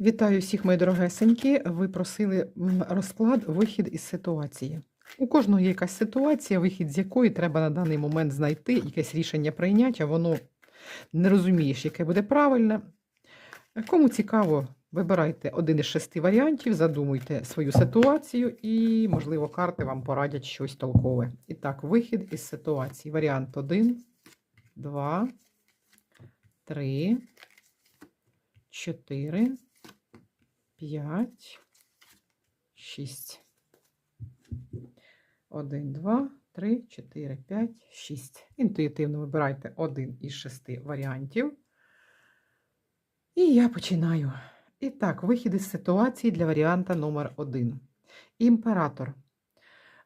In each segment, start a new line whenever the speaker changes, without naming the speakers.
Вітаю всіх, мої дорогесенькі. Ви просили розклад вихід із ситуації. У кожного є якась ситуація, вихід з якої треба на даний момент знайти, якесь рішення прийняти, а воно не розумієш, яке буде правильне. Кому цікаво, вибирайте один із шести варіантів, задумуйте свою ситуацію і, можливо, карти вам порадять щось толкове. І так, вихід із ситуації. Варіант 1, 2, 3, 4, 5, 6. 1, 2, 3, 4, 5, 6. Інтуїтивно вибирайте один із шести варіантів. І я починаю. І так, вихід із ситуації для варіанта номер 1. Імператор.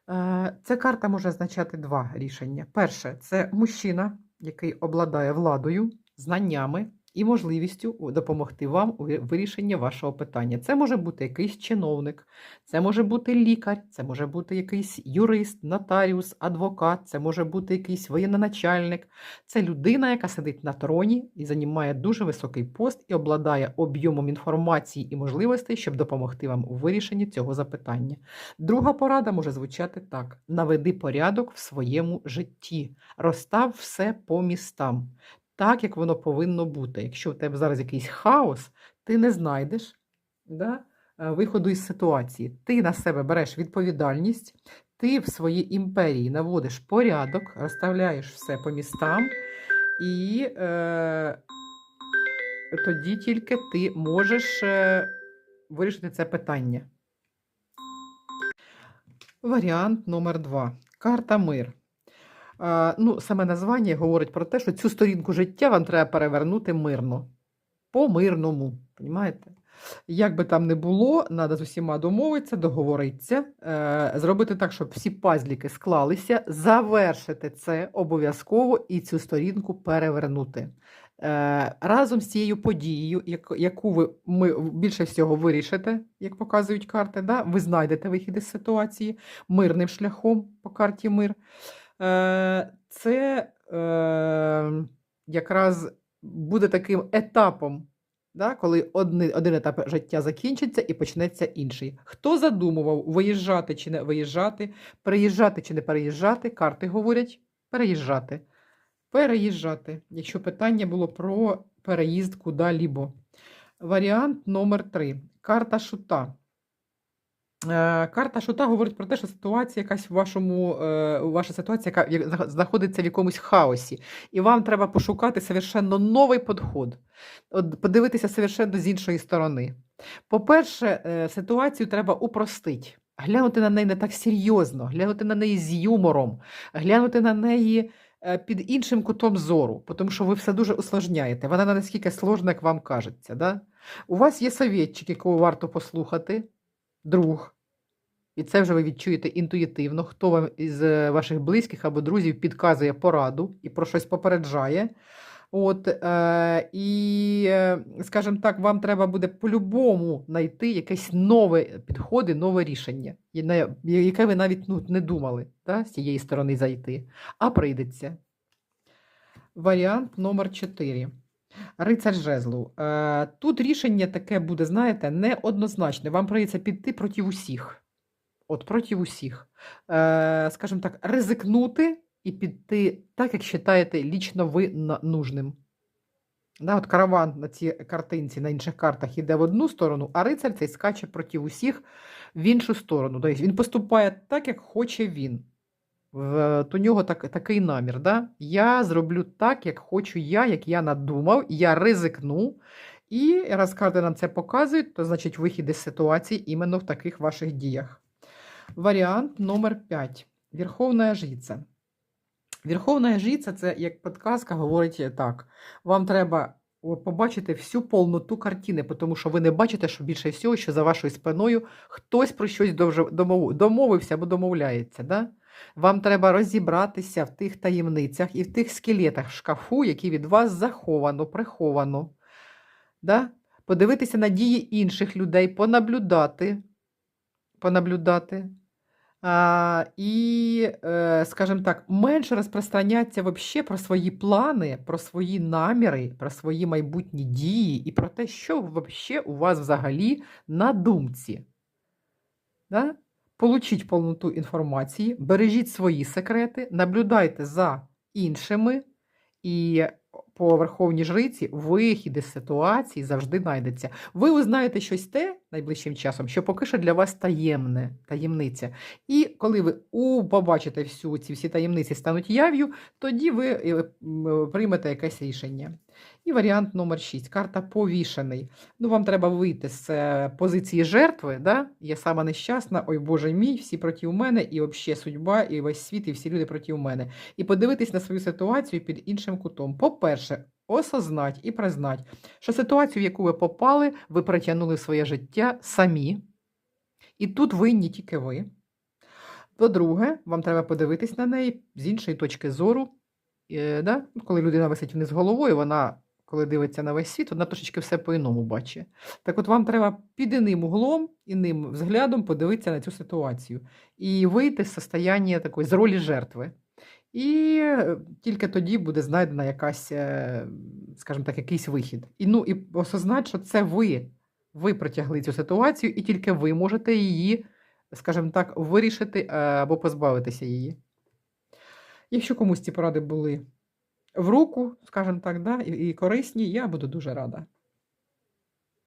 Е, Ця карта може означати два рішення. Перше, це мужчина, який обладає владою, знаннями і можливістю допомогти вам у вирішенні вашого питання. Це може бути якийсь чиновник, це може бути лікар, це може бути якийсь юрист, нотаріус, адвокат, це може бути якийсь воєнноначальник. Це людина, яка сидить на троні і займає дуже високий пост і обладає об'ємом інформації і можливостей, щоб допомогти вам у вирішенні цього запитання. Друга порада може звучати так: наведи порядок в своєму житті, розстав все по містам так, як воно повинно бути. Якщо в тебе зараз якийсь хаос, ти не знайдеш да, е, виходу із ситуації. Ти на себе береш відповідальність, ти в своїй імперії наводиш порядок, розставляєш все по містам, і е, тоді тільки ти можеш е, вирішити це питання. Варіант номер два. Карта мир. А, ну, саме названня говорить про те, що цю сторінку життя вам треба перевернути мирно. По-мирному. Понімаєте? Як би там не було, треба з усіма домовитися, договоритися, е, зробити так, щоб всі пазліки склалися, завершити це обов'язково і цю сторінку перевернути. Е, разом з цією подією, яку ви ми більше всього вирішите, як показують карти, да? ви знайдете вихід із ситуації мирним шляхом по карті мир. Е, це е, якраз буде таким етапом, да, коли одни, один етап життя закінчиться і почнеться інший. Хто задумував виїжджати чи не виїжджати, переїжджати чи не переїжджати, карти говорять переїжджати. Переїжджати, якщо питання було про переїзд куди-лібо. Варіант номер 3. Карта шута. Е, Карта шута говорить про те, що ситуація якась в вашому, е, ваша ситуація, яка знаходиться в якомусь хаосі, і вам треба пошукати совершенно новий підход, подивитися совершенно з іншої сторони. По-перше, е, ситуацію треба упростити, глянути на неї не так серйозно, глянути на неї з юмором, глянути на неї під іншим кутом зору, тому що ви все дуже усложняєте. Вона не наскільки сложна, як вам кажеться. Да? У вас є совєтчик, якого варто послухати, друг. І це вже ви відчуєте інтуїтивно, хто вам із е, ваших близьких або друзів підказує пораду і про щось попереджає. От, е, і, е, скажімо так, вам треба буде по-любому знайти якесь нове підходи, нове рішення, яке ви навіть ну, не думали та, з цієї сторони зайти, а прийдеться. Варіант номер 4. Рицар жезлу. Е, тут рішення таке буде, знаєте, неоднозначне. Вам прийдеться піти проти усіх. От проти усіх. Е, скажімо так, ризикнути і піти так, як вважаєте лічно ви нужним. Да, от караван на цій картинці, на інших картах йде в одну сторону, а рицар цей скаче проти усіх в іншу сторону. Тобто він поступає так, як хоче він. У нього так, такий намір. Да? Я зроблю так, як хочу я, як я надумав, я ризикну. І раз карти нам це показують, то значить вихід із ситуації іменно в таких ваших діях. Варіант номер 5. Верховна жриця. Верховна жриця – це як подказка говорить так. Вам треба побачити всю повноту картини, тому що ви не бачите, що більше всього, що за вашою спиною хтось про щось домовився або домовляється. Да? Вам треба розібратися в тих таємницях і в тих скелетах в шкафу, які від вас заховано, приховано. Да? Подивитися на дії інших людей, понаблюдати, понаблюдати і, е, скажімо так, менше розпространяться вообще про свої плани, про свої наміри, про свої майбутні дії і про те, що вообще у вас взагалі на думці. Да? Получіть повноту інформації, бережіть свої секрети, наблюдайте за іншими, і по Верховній Жриці вихід із ситуації завжди знайдеться. Ви узнаєте щось те найближчим часом, що поки що для вас таємне, таємниця. І коли ви у, побачите всю ці всі таємниці стануть яв'ю, тоді ви е, приймете якесь рішення. І варіант номер 6. Карта повішений. Ну, вам треба вийти з е, позиції жертви. Да? Я сама нещасна, ой Боже мій, всі проти мене, і взагалі судьба, і весь світ, і всі люди проти мене. І подивитись на свою ситуацію під іншим кутом. По-перше, осознать і признать, що ситуацію, в яку ви попали, ви притягнули своє життя самі. І тут винні тільки ви. По-друге, вам треба подивитись на неї з іншої точки зору. Е, да? Коли людина висить вниз головою, вона, коли дивиться на весь світ, вона трошечки все по-іному бачить. Так от вам треба під іним углом, іним взглядом подивитися на цю ситуацію і вийти з состояння такої, з ролі жертви. І е, тільки тоді буде знайдена якась, е, скажімо так, якийсь вихід. І, ну, і осознать, що це ви. Ви протягли цю ситуацію, і тільки ви можете її, скажімо так, вирішити або позбавитися її. Якщо комусь ці поради були в руку, скажімо так, да, і, корисні, я буду дуже рада.